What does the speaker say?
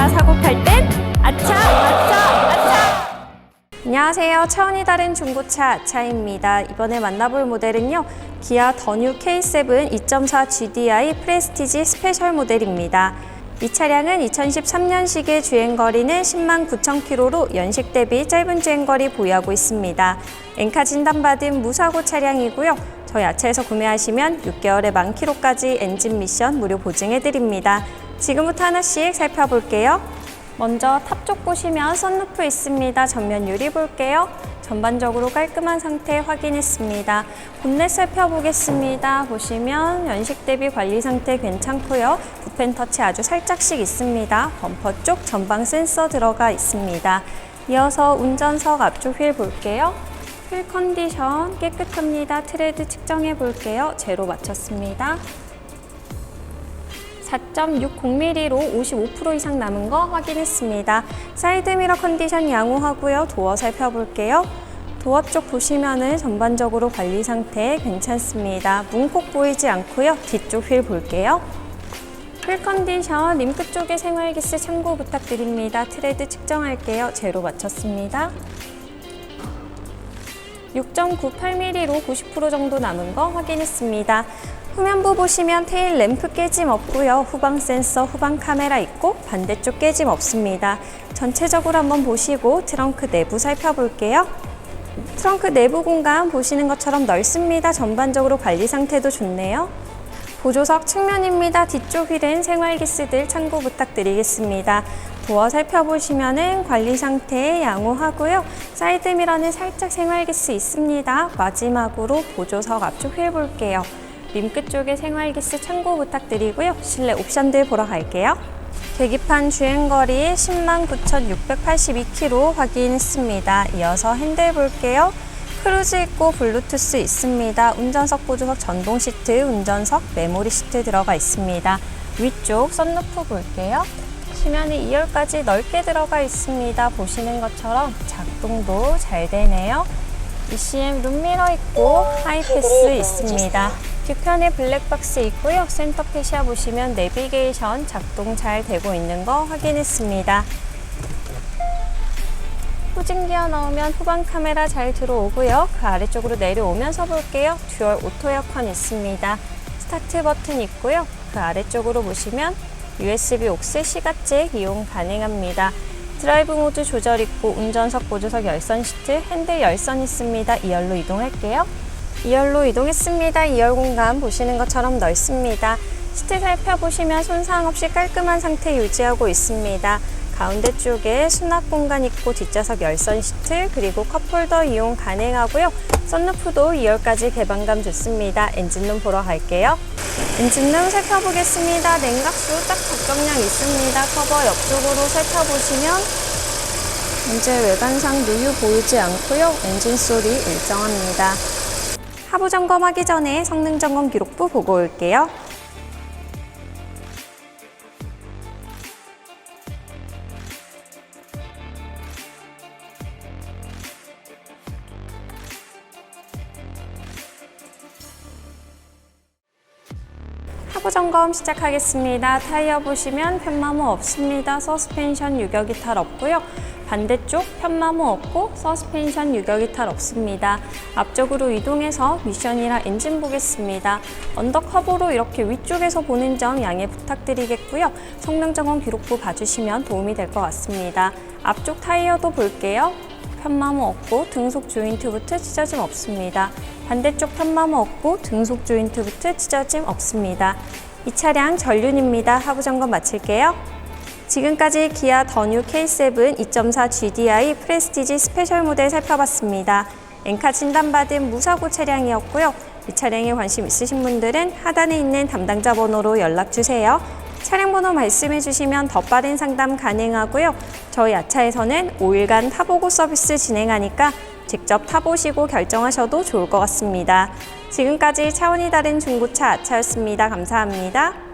차 사고 팔 땐 아차 아차 아차 안녕하세요 차원이 다른 중고차 아차입니다 이번에 만나볼 모델은요 기아 더뉴 K7 2.4 GDI 프레스티지 스페셜 모델입니다 이 차량은 2013년식의 주행거리는 10만 9천 킬로로 연식 대비 짧은 주행거리 보유하고 있습니다. 엔카 진단받은 무사고 차량이고요. 저희 아차에서 구매하시면 6개월에 만 킬로까지 엔진 미션 무료 보증해드립니다. 지금부터 하나씩 살펴볼게요. 먼저 탑 쪽 보시면 썬루프 있습니다. 전면 유리 볼게요. 전반적으로 깔끔한 상태 확인했습니다. 본넷 살펴보겠습니다. 보시면 연식 대비 관리 상태 괜찮고요. 붓펜 터치 아주 살짝씩 있습니다. 범퍼 쪽 전방 센서 들어가 있습니다. 이어서 운전석 앞쪽 휠 볼게요. 휠 컨디션 깨끗합니다. 트레드 측정해 볼게요. 제로 맞췄습니다. 4.60mm로 55% 이상 남은 거 확인했습니다. 사이드미러 컨디션 양호하고요. 도어 살펴볼게요. 도어 쪽 보시면은 전반적으로 관리 상태 괜찮습니다. 문콕 보이지 않고요. 뒤쪽 휠 볼게요. 휠 컨디션 림크 쪽에 생활기스 참고 부탁드립니다. 트레드 측정할게요. 제로 맞췄습니다. 6.98mm로 90% 정도 남은 거 확인했습니다. 후면부 보시면 테일 램프 깨짐 없고요. 후방 센서, 후방 카메라 있고 반대쪽 깨짐 없습니다. 전체적으로 한번 보시고 트렁크 내부 살펴볼게요. 트렁크 내부 공간 보시는 것처럼 넓습니다. 전반적으로 관리 상태도 좋네요. 보조석 측면입니다. 뒤쪽 휠은 생활기스들 참고 부탁드리겠습니다. 도어 살펴보시면은 관리 상태 양호하고요. 사이드 미러는 살짝 생활기스 있습니다. 마지막으로 보조석 앞쪽 휠 볼게요. 림끝 쪽에 생활기스 참고 부탁드리고요. 실내 옵션들 보러 갈게요. 계기판 주행거리 10만 9,682km 확인했습니다. 이어서 핸들 볼게요. 크루즈 있고 블루투스 있습니다. 운전석 보조석 전동 시트, 운전석 메모리 시트 들어가 있습니다. 위쪽 썬루프 볼게요. 시면이 2열까지 넓게 들어가 있습니다. 보시는 것처럼 작동도 잘 되네요. ECM 룸미러 있고 하이패스 있습니다. 뒤편에 블랙박스 있고요. 센터 페시아 보시면 내비게이션 작동 잘 되고 있는 거 확인했습니다. 후진 기어 넣으면 후방 카메라 잘 들어오고요. 그 아래쪽으로 내려오면서 볼게요. 듀얼 오토 에어컨 있습니다. 스타트 버튼 있고요. 그 아래쪽으로 보시면 USB 옥스 시가잭 이용 가능합니다. 드라이브 모드 조절 있고 운전석 보조석 열선 시트, 핸들 열선 있습니다. 2열로 이동할게요. 2열로 이동했습니다. 2열 공간 보시는 것처럼 넓습니다. 시트 살펴보시면 손상 없이 깔끔한 상태 유지하고 있습니다. 가운데 쪽에 수납 공간 있고 뒷좌석 열선 시트 그리고 컵홀더 이용 가능하고요. 썬루프도 2열까지 개방감 좋습니다. 엔진룸 보러 갈게요. 엔진룸 살펴보겠습니다. 냉각수 딱 적정량 있습니다. 커버 옆쪽으로 살펴보시면 현재 외관상 누유 보이지 않고요. 엔진 소리 일정합니다. 하부 점검하기 전에 성능 점검 기록부 보고 올게요. 하부 점검 시작하겠습니다. 타이어 보시면 편마모 없습니다. 서스펜션 유격 이탈 없고요. 반대쪽 편마모 없고 서스펜션 유격 이탈 없습니다. 앞쪽으로 이동해서 미션이랑 엔진 보겠습니다. 언더커버로 이렇게 위쪽에서 보는 점 양해 부탁드리겠고요. 성능 점검 기록부 봐주시면 도움이 될 것 같습니다. 앞쪽 타이어도 볼게요. 편마모 없고 등속 조인트부트 찢어짐 없습니다. 반대쪽 편마모 없고 등속 조인트부트 찢어짐 없습니다. 이 차량 전륜입니다. 하부 점검 마칠게요. 지금까지 기아 더뉴 K7 2.4 GDI 프레스티지 스페셜 모델 살펴봤습니다. 엔카 진단받은 무사고 차량이었고요. 이 차량에 관심 있으신 분들은 하단에 있는 담당자 번호로 연락 주세요. 차량 번호 말씀해 주시면 더 빠른 상담 가능하고요. 저희 아차에서는 5일간 타보고 서비스 진행하니까 직접 타보시고 결정하셔도 좋을 것 같습니다. 지금까지 차원이 다른 중고차 아차였습니다. 감사합니다.